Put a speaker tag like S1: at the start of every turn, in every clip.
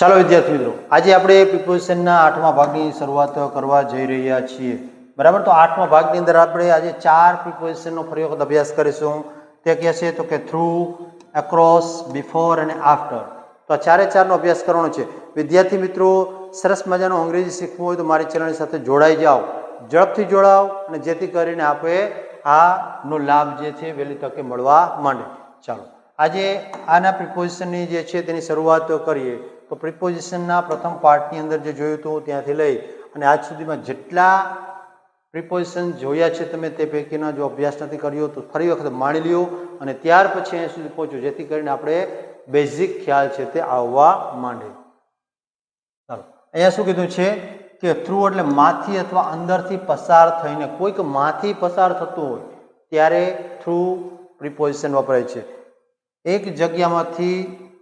S1: ચાલો વિદ્યાર્થી મિત્રો આજે આપણે પ્રિપોઝિશનના આઠમા ભાગની શરૂઆત કરવા જઈ રહ્યા છીએ. બરાબર? તો આઠમા ભાગની અંદર આપણે આજે ચાર પ્રિપોઝિશનનો ફરી વખત અભ્યાસ કરીશું. તે કહે છે તો કે થ્રુ એક્રોસ બિફોર અને આફ્ટર તો આ ચારે ચારનો અભ્યાસ કરવાનો છે. વિદ્યાર્થી મિત્રો, સરસ મજાનું અંગ્રેજી શીખવું હોય તો મારી ચેનલની સાથે જોડાઈ જાઓ. ઝડપથી જોડાઓ અને જેથી કરીને આપણે આનો લાભ જે છે વહેલી તકે મળવા માંડે. ચાલો, આજે આના પ્રિપોઝિશનની જે છે તેની શરૂઆત કરીએ. તો પ્રિપોઝિશનના પ્રથમ પાર્ટની અંદર જે જોયું હતું ત્યાંથી લઈ અને આજ સુધીમાં જેટલા પ્રિપોઝિશન જોયા છે તમે તે પૈકીના જો અભ્યાસ નથી કર્યો તો ફરી વખત માણી લ્યો અને ત્યાર પછી અહીં સુધી પહોંચ્યો. જેથી કરીને આપણે બેઝિક ખ્યાલ છે તે આવવા માંડે. ચાલો. અહીંયા શું કીધું છે કે થ્રુ એટલે માથી અથવા અંદરથી પસાર થઈને કોઈક માથી પસાર થતું હોય ત્યારે થ્રુ પ્રિપોઝિશન વપરાય છે. એક જગ્યામાંથી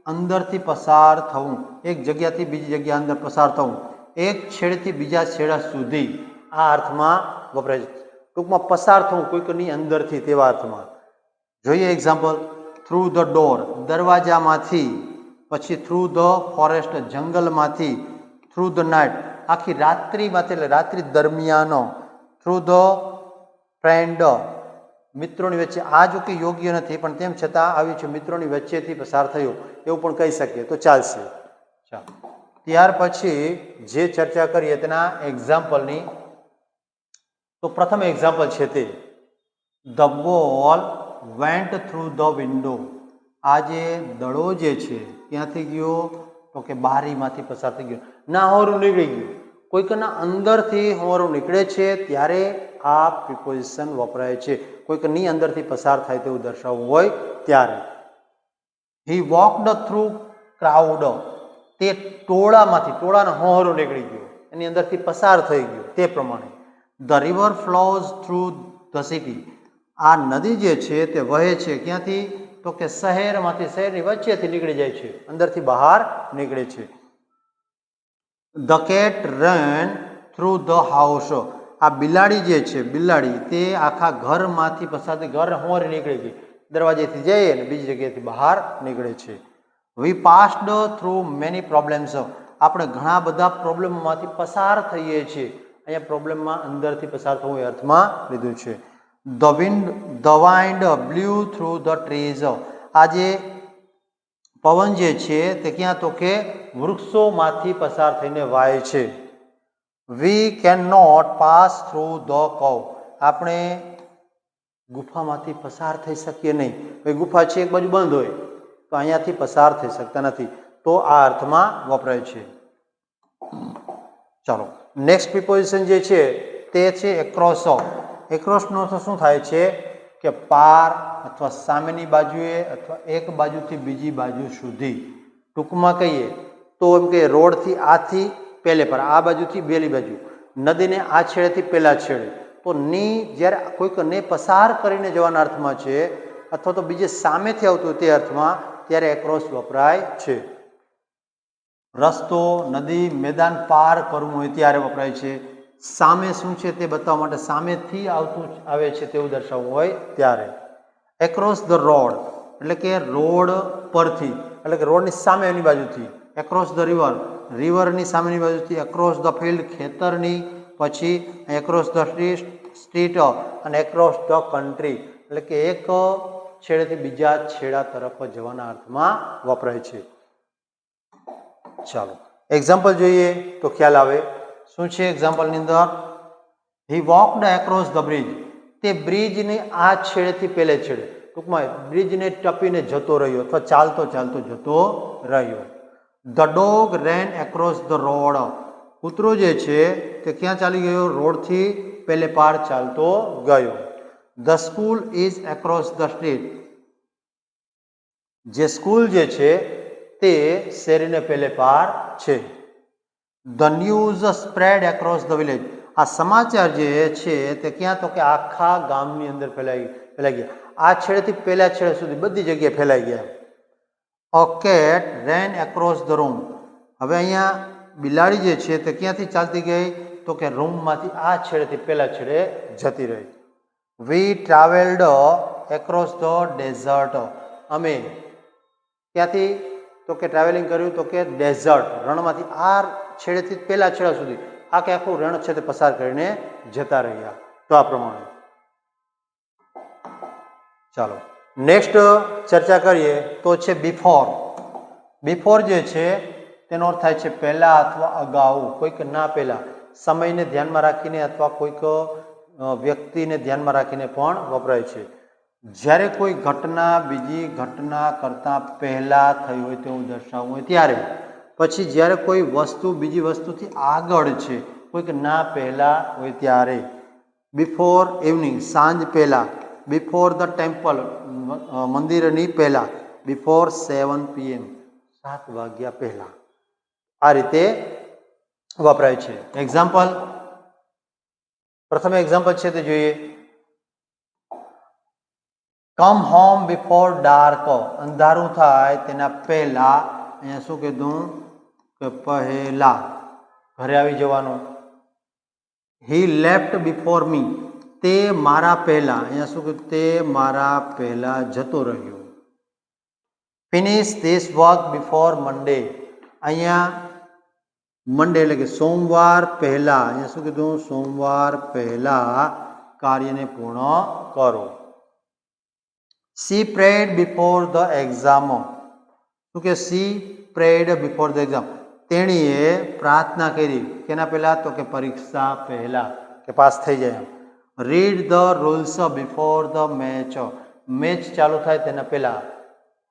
S1: અંદરથી પસાર થવું, એક જગ્યાથી બીજી જગ્યા અંદર પસાર થવું, એક છેડેથી બીજા છેડા સુધી આ અર્થમાં વપરાય છે. ટૂંકમાં પસાર થવું કોઈકની અંદરથી તેવા અર્થમાં. જોઈએ એક્ઝામ્પલ થ્રુ ધ ડોર દરવાજામાંથી, પછી થ્રુ ધ ફોરેસ્ટ જંગલમાંથી થ્રુ ધ નાઇટ આખી રાત્રિમાંથી એટલે રાત્રિ દરમિયાનો થ્રુ ધ ફ્રેન્ડ મિત્રોની વચ્ચે આ જો કે યોગ્ય નથી, પણ તેમ છતાં આવ્યું છે મિત્રોની વચ્ચેથી પસાર થયું, એવું પણ કહી શકીએ. તો ચાલશે. ચાલો. ત્યાર પછી જે ચર્ચા કરીએ તેના એક્ઝામ્પલની તો પ્રથમ એક્ઝામ્પલ છે તે. The ball vent through the window આ જે દડો જે છે, ક્યાંથી ગયો? તો કે બારીમાંથી પસાર થઈ ગયો. ના હોરું નીકળી ગયું. કોઈકના અંદરથી હોરું નીકળે છે, ત્યારે આ પ્રિપોઝિશન વપરાય છે? કોઈકની અંદરથી પસાર થાય તેવું દર્શાવવું હોય ત્યારે. હી વોકડ થ્રુ ક્રાઉડ તે ટોળામાંથી, ટોળાનો હોહરો નીકળી ગયો. એની અંદરથી પસાર થઈ ગયો, તે પ્રમાણે. The river flows through the city આ નદી જે છે, તે વહે છે ક્યાંથી? તો કે શહેરમાંથી, શહેરની વચ્ચેથી નીકળી જાય છે. અંદરથી બહાર નીકળે છે. The cat run through the house આ બિલાડી જે છે, બિલાડી, તે આખા ઘરમાંથી પસાર થઈ ઘર હોરી નીકળી ગઈ દરવાજેથી જઈ અને બીજી જગ્યાએથી બહાર નીકળે છે. We passed through many problems આપણે ઘણા બધા પ્રોબ્લેમમાંથી પસાર થઈએ છીએ. અહીંયા પ્રોબ્લેમમાં અંદરથી પસાર થવું એ અર્થમાં લીધું છે. The wind the wind blew through the trees આ જે પવન જે છે, તે ક્યાં તો કે વૃક્ષોમાંથી પસાર થઈને વાય છે. We can not pass through the cave આપણે ગુફામાંથી પસાર થઈ શકીએ નહીં. ભાઈ ગુફા છે, એક બાજુ બંધ હોય, તો અહીંયાથી પસાર થઈ શકતા નથી. તો આ અર્થમાં વપરાય છે. ચાલો નેક્સ્ટ પ્રિપોઝિશન જે છે, તે છે એક્રોસ એક્રોસનો અર્થ શું થાય છે? કે પાર અથવા સામેની બાજુએ અથવા એક બાજુથી બીજી બાજુ સુધી. ટૂંકમાં કહીએ, તો એમ કે રોડથી આથી પહેલે પર, આ બાજુથી પેલી બાજુ. નદીને આ છેડેથી પેલા છેડે. તો ની જ્યારે કોઈક ને પસાર કરીને જવાના અર્થમાં છે, અથવા તો બીજે સામેથી આવતું તે અર્થમાં, ત્યારે એક્રોસ વપરાય છે. રસ્તો, નદી, મેદાન પાર કરવું હોય ત્યારે વપરાય છે. સામે શું છે તે બતાવવા માટે સામેથી આવતું આવે છે તેવું દર્શાવવું હોય ત્યારે. એક્રોસ ધ રોડ એટલે કે રોડ પરથી, એટલે કે રોડની સામેની બાજુથી. એક્રોસ ધ રિવર રિવરની સામેની બાજુથી એક્રોસ ધ ફિલ્ડ ખેતરની, પછી એક્રોસ ધ સ્ટ્રીટ સ્ટ્રીટ અને એક્રોસ ધ કન્ટ્રી એટલે કે એક છેડેથી બીજા છેડા તરફ જવાના અર્થમાં વપરાય છે. ચાલો એક્ઝામ્પલ જોઈએ તો ખ્યાલ આવે. શું છે એક્ઝામ્પલની અંદર? He walked across the bridge તે બ્રિજની આ છેડેથી પેલે છેડે. ટૂંકમાં બ્રિજને ટપીને જતો રહ્યો અથવા ચાલતો ચાલતો જતો રહ્યો. The dog ran across the road કૂતરો જે છે તે ક્યાં ચાલી ગયો? રોડથી પેલે પાર ચાલતો ગયો. The school is across the street જે સ્કૂલ જે છે તે શેરીને પેલે પાર છે. The news spread across the village આ સમાચાર જે છે તે ક્યાં તો કે આખા ગામની અંદર ફેલાઈ ફેલાઈ ગયા. આ છેડેથી પહેલા છેડે સુધી બધી જગ્યાએ ફેલાઈ ગયા. A cat ran across the room હવે અહીંયા બિલાડી જે છે તે ક્યાંથી ચાલતી ગઈ? તો કે રૂમમાંથી આ છેડેથી પહેલા છેડે જતી રહી. We travelled across the desert અમે ક્યાંથી? તો કે ટ્રાવેલિંગ કર્યું તો કે ડેઝર્ટ રણમાંથી આ છેડેથી પહેલા છેડા સુધી. આ કે આખું રણ છે તે પસાર કરીને જતા રહ્યા. તો આ પ્રમાણે. ચાલો. નેક્સ્ટ ચર્ચા કરીએ તો છે બિફોર બિફોર જે છે, તેનો અર્થ થાય છે પહેલાં અથવા અગાઉ, કોઈક ના પહેલાં. સમયને ધ્યાનમાં રાખીને અથવા કોઈક વ્યક્તિને ધ્યાનમાં રાખીને પણ વપરાય છે. જ્યારે કોઈ ઘટના, બીજી ઘટના કરતાં પહેલાં થઈ હોય તેવું દર્શાવવું હોય ત્યારે. પછી જ્યારે કોઈ વસ્તુ, બીજી વસ્તુથી આગળ છે, કોઈક ના પહેલાં હોય ત્યારે. બિફોર ઇવનિંગ સાંજ પહેલા. બિફોર ધ ટેમ્પલ મંદિરની પહેલાં બિફોર સેવન પીએમ સાત વાગ્યા પહેલાં. આ રીતે વપરાય છે. એક્ઝામ્પલ પ્રથમ એક્ઝામ્પલ છે તે જોઈએ. કમ હોમ બિફોર ડાર્ક અંધારું થાય તેના પહેલા, અહીંયા શું કીધું? કે પહેલા, ઘરે આવી જવાનું. હી લેફ્ટ બિફોર મી તે મારા પહેલાં, અહીંયા શું કીધું તે મારા પહેલાં જતો રહ્યો. Finish this work before Monday અહીંયા મંડે એટલે કે સોમવાર પહેલાં, અહીંયા શું કીધું? સોમવાર પહેલાં કાર્યને પૂર્ણ કરો. She prayed before the exam શું કે she prayed before the exam તેણીએ પ્રાર્થના કરી. કેના પહેલાં? તો કે પરીક્ષા પહેલાં, કે પાસ થઈ જાય એમ. Read the rules before the match match ચાલુ થાય તેના પહેલાં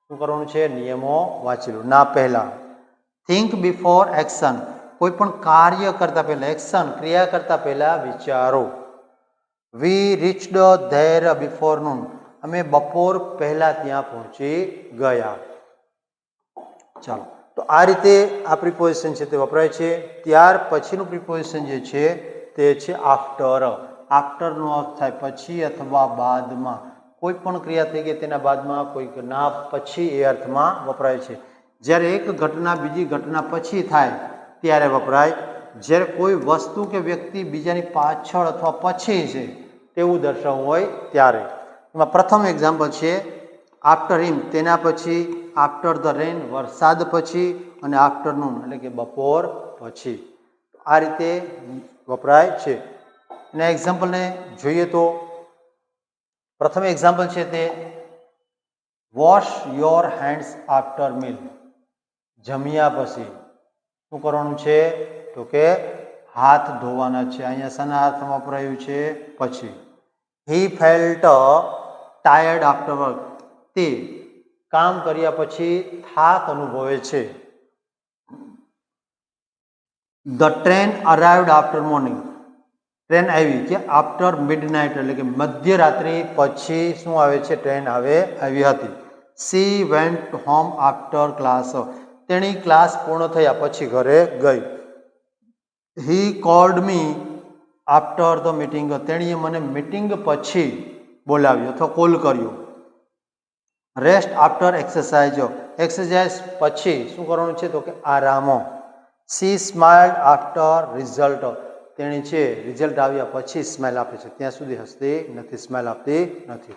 S1: શું કરવાનું છે? નિયમો વાંચી લો. ના પહેલાં. થિંક બિફોર એક્શન કોઈ પણ કાર્ય કરતાં પહેલાં એક્શન ક્રિયા કરતા પહેલાં વિચારો. We reached there before noon અમે બપોર પહેલાં ત્યાં પહોંચી ગયા. ચાલો. તો આ રીતે આ પ્રિપોઝિશન છે તે વપરાય છે. ત્યાર પછીનું પ્રિપોઝિશન જે છે તે છે આફ્ટર આફ્ટરનો અર્થ થાય પછી અથવા બાદમાં. કોઈ પણ ક્રિયા થઈ ગઈ તેના બાદમાં કોઈક ના પછી એ અર્થમાં વપરાય છે. જ્યારે એક ઘટના બીજી ઘટના પછી થાય ત્યારે વપરાય. જ્યારે કોઈ વસ્તુ કે વ્યક્તિ બીજાની પાછળ અથવા પછી છે તેવું દર્શાવવું હોય ત્યારે. એમાં પ્રથમ એક્ઝામ્પલ છે આફ્ટર હિમ તેના પછી આફ્ટર ધ રેન વરસાદ પછી અને આફ્ટરનૂન એટલે કે બપોર પછી. આ રીતે વપરાય છે. એના એક્ઝામ્પલને જોઈએ તો પ્રથમ એક્ઝામ્પલ છે તે wash your hands after meal જમ્યા પછી. શું કરવાનું છે? તો કે હાથ ધોવાના છે. અહીંયા શાના હાથમાં વપરાયું છે પછી. He felt tired after work તે કામ કર્યા પછી થાક અનુભવે છે. The train arrived after morning train આવી કે આફ્ટર મિડનાઇટ એટલે કે મધ્યરાત્રિ પછી શું આવે છે, ટ્રેન હવે આવી હતી. She went home after class તેણી ક્લાસ પૂર્ણ થયા પછી ઘરે ગઈ. He called me after the meeting તેણીએ મને મિટિંગ પછી બોલાવ્યો અથવા કોલ કર્યો. રેસ્ટ આફ્ટર એક્સરસાઇઝ એક્સરસાઇઝ પછી શું કરવાનું છે, તો કે આરામો. સી સ્માઇલ્ડ આફ્ટર રિઝલ્ટ તેણી છે, રિઝલ્ટ આવ્યા પછી સ્માઇલ આપે છે. ત્યાં સુધી હસતી નથી સ્માઇલ આપતી નથી.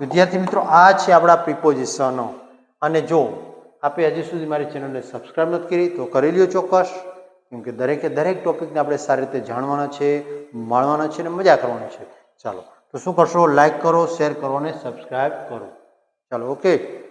S1: વિદ્યાર્થી મિત્રો, આ છે આપણા પ્રિપોઝિશનો અને જો આપે હજી સુધી મારી ચેનલને સબસ્ક્રાઈબ નથી કરી, તો કરી લ્યો ચોક્કસ. કેમ કે દરેકે દરેક ટોપિકને આપણે સારી રીતે જાણવાના છે માણવાના છે અને મજા કરવાની છે. ચાલો, તો શું કરશો? લાઈક કરો શેર કરો અને સબસ્ક્રાઈબ કરો. ચાલો ઓકે